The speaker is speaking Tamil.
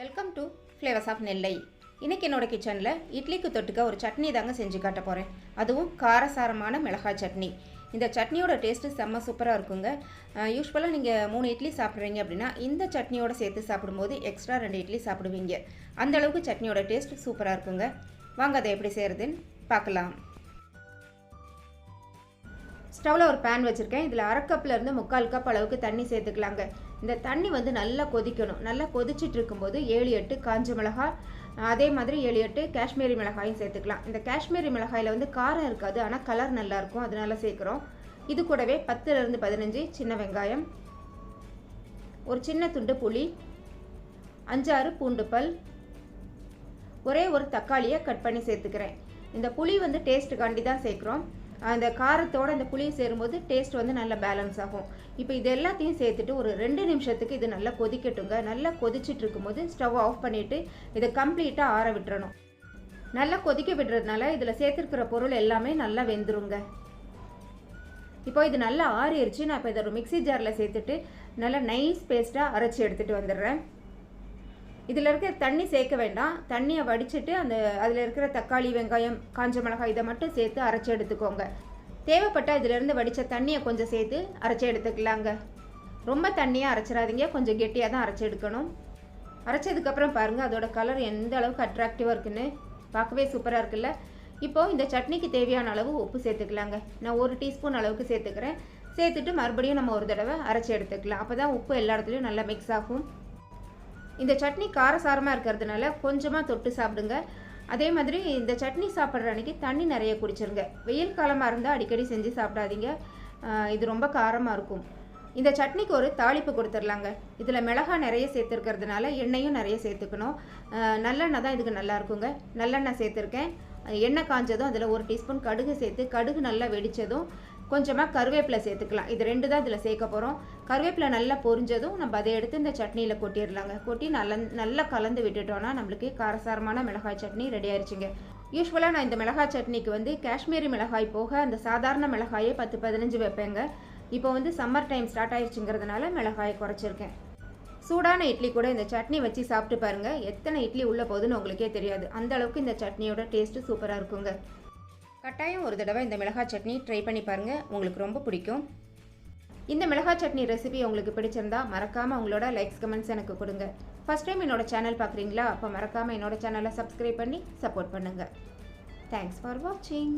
Welcome to flavours of Nellai இன்றைக்கி என்னோட கிச்சனில் இட்லிக்கு தொட்டுக்க ஒரு சட்னி தாங்க செஞ்சு காட்ட போகிறேன் அதுவும் காரசாரமான மிளகாய் சட்னி. இந்த சட்னியோட டேஸ்ட்டு செம்ம சூப்பராக இருக்குங்க. யூஸ்வலாக நீங்கள் மூணு இட்லி சாப்பிட்றீங்க அப்படின்னா இந்த சட்னியோட சேர்த்து சாப்பிடும்போது எக்ஸ்ட்ரா ரெண்டு இட்லி சாப்பிடுவீங்க. அந்த அளவுக்கு சட்னியோட டேஸ்ட் சூப்பராக இருக்குங்க. வாங்க அதை எப்படி செய்கிறதுன்னு பார்க்கலாம். ஸ்டவ்வில் ஒரு பேன் வச்சுருக்கேன். இதில் அரை கப்ல இருந்து முக்கால் கப் அளவுக்கு தண்ணி சேர்த்துக்கலாங்க. இந்த தண்ணி வந்து நல்லா கொதிக்கணும். நல்லா கொதிச்சுட்டு இருக்கும்போது ஏழு எட்டு காஞ்ச மிளகாய் அதே மாதிரி ஏழு எட்டு காஷ்மீரி மிளகாயும் சேர்த்துக்கலாம். இந்த காஷ்மீரி மிளகாயில் வந்து காரம் இருக்காது ஆனால் கலர் நல்லாயிருக்கும் அதனால சேர்க்குறோம். இது கூடவே பத்துலேருந்து பதினஞ்சு சின்ன வெங்காயம் ஒரு சின்ன துண்டு புளி அஞ்சாறு பூண்டு பல் ஒரே ஒரு தக்காளியை கட் பண்ணி சேர்த்துக்கிறேன். இந்த புளி வந்து டேஸ்ட்டுக்காண்டி தான் சேர்க்குறோம். அந்த காரத்தோட அந்த புளியை சேரும்போது டேஸ்ட் வந்து நல்லா பேலன்ஸ் ஆகும். இப்போ இது எல்லாத்தையும் சேர்த்துட்டு ஒரு ரெண்டு நிமிஷத்துக்கு இது நல்லா கொதிக்கட்டுங்க. நல்லா கொதிச்சிட்டு இருக்கும்போது ஸ்டவ் ஆஃப் பண்ணிவிட்டு இதை கம்ப்ளீட்டாக ஆற விட்டுறணும். நல்லா கொதிக்க விடுறதுனால இதில் சேர்த்துருக்கிற பொருள் எல்லாமே நல்லா வெந்துருங்க. இப்போ இது நல்லா ஆறிடுச்சு நான் இப்போ இதை ஒரு மிக்ஸி ஜாரில் சேர்த்துட்டு நல்லா நைஸ் பேஸ்ட்டாக அரைச்சி எடுத்துகிட்டு வந்துடுறேன். இதில் இருக்கிற தண்ணி சேர்க்க வேண்டாம். தண்ணியை வடிச்சிட்டு அந்த அதில் இருக்கிற தக்காளி வெங்காயம் காஞ்ச மிளகாய் இதை மட்டும் சேர்த்து அரைச்சி எடுத்துக்கோங்க. தேவைப்பட்டால் இதிலேருந்து வடித்த தண்ணியை கொஞ்சம் சேர்த்து அரைச்சி எடுத்துக்கலாங்க. ரொம்ப தண்ணியாக அரைச்சிடாதீங்க. கொஞ்சம் கெட்டியாக தான் அரைச்சி எடுக்கணும். அரைச்சதுக்கப்புறம் பாருங்கள் அதோட கலர் எந்த அளவுக்கு அட்ராக்டிவாக இருக்குன்னு. பார்க்கவே சூப்பராக இருக்குல்ல. இப்போது இந்த சட்னிக்கு தேவையான அளவு உப்பு சேர்த்துக்கலாங்க. நான் ஒரு டீஸ்பூன் அளவுக்கு சேர்த்துக்கிறேன். சேர்த்துட்டு மறுபடியும் நம்ம ஒரு தடவை அரைச்சி எடுத்துக்கலாம். அப்போ தான் உப்பு எல்லா இடத்துலையும் நல்லா மிக்ஸ் ஆகும். இந்த சட்னி காரசாரமாக இருக்கிறதுனால கொஞ்சமாக தொட்டு சாப்பிடுங்க. அதே மாதிரி இந்த சட்னி சாப்பிட்ற அன்றைக்கி தண்ணி நிறைய குடிச்சிருங்க. வெயில் காலமாக இருந்தால் அடிக்கடி செஞ்சு சாப்பிடாதீங்க. இது ரொம்ப காரமாக இருக்கும். இந்த சட்னிக்கு ஒரு தாளிப்பு கொடுத்துர்லாங்க இதில் மிளகாய் நிறைய சேர்த்துருக்கிறதுனால எண்ணெயும் நிறைய சேர்த்துக்கணும். நல்லெண்ணெய் தான் இதுக்கு நல்லா இருக்குங்க. நல்லெண்ணெய் சேர்த்துருக்கேன். எண்ணெய் காஞ்சதும் அதில் ஒரு டீஸ்பூன் கடுகு சேர்த்து கடுகு நல்லா வெடித்ததும் கொஞ்சமாக கருவேப்பிலை சேர்த்துக்கலாம். இது ரெண்டு தான் இதில் சேர்க்க போகிறோம் கருவேப்பிலை நல்லா பொரிஞ்சதும் நம்ம அதை எடுத்து இந்த சட்னியில் கொட்டிடலாங்க. கொட்டி நல்லா நல்லா கலந்து விட்டுட்டோன்னா நம்மளுக்கு காரசாரமான மிளகாய் சட்னி ரெடி ஆயிடுச்சுங்க யூஸ்வலாக நான் இந்த மிளகாய் சட்னிக்கு வந்து காஷ்மீரி மிளகாய் போக அந்த சாதாரண மிளகாயே பத்து பதினஞ்சு வைப்பேங்க. இப்போ வந்து சம்மர் டைம் ஸ்டார்ட் ஆயிடுச்சுங்கிறதுனால மிளகாயை குறைச்சிருக்கேன். சூடான இட்லி கூட இந்த சட்னி வச்சு சாப்பிட்டு பாருங்கள் எத்தனை இட்லி உள்ளே போகுதுன்னு உங்களுக்கே தெரியாது. அந்த அளவுக்கு இந்த சட்னியோட டேஸ்ட்டு சூப்பராக இருக்குங்க. கட்டாயம் ஒரு தடவை இந்த மிளகாய் சட்னி ட்ரை பண்ணி பாருங்கள் உங்களுக்கு ரொம்ப பிடிக்கும். இந்த மிளகாய் சட்னி ரெசிபி உங்களுக்கு பிடிச்சிருந்தா மறக்காமல் உங்களோட லைக்ஸ் கமெண்ட்ஸ் எனக்கு கொடுங்க. ஃபஸ்ட் டைம் என்னோட சேனல் பார்க்குறீங்களா அப்போ மறக்காமல் என்னோட சேனலை சப்ஸ்கிரைப் பண்ணி சப்போர்ட் பண்ணுங்கள் தேங்க்ஸ் ஃபார் வாட்சிங்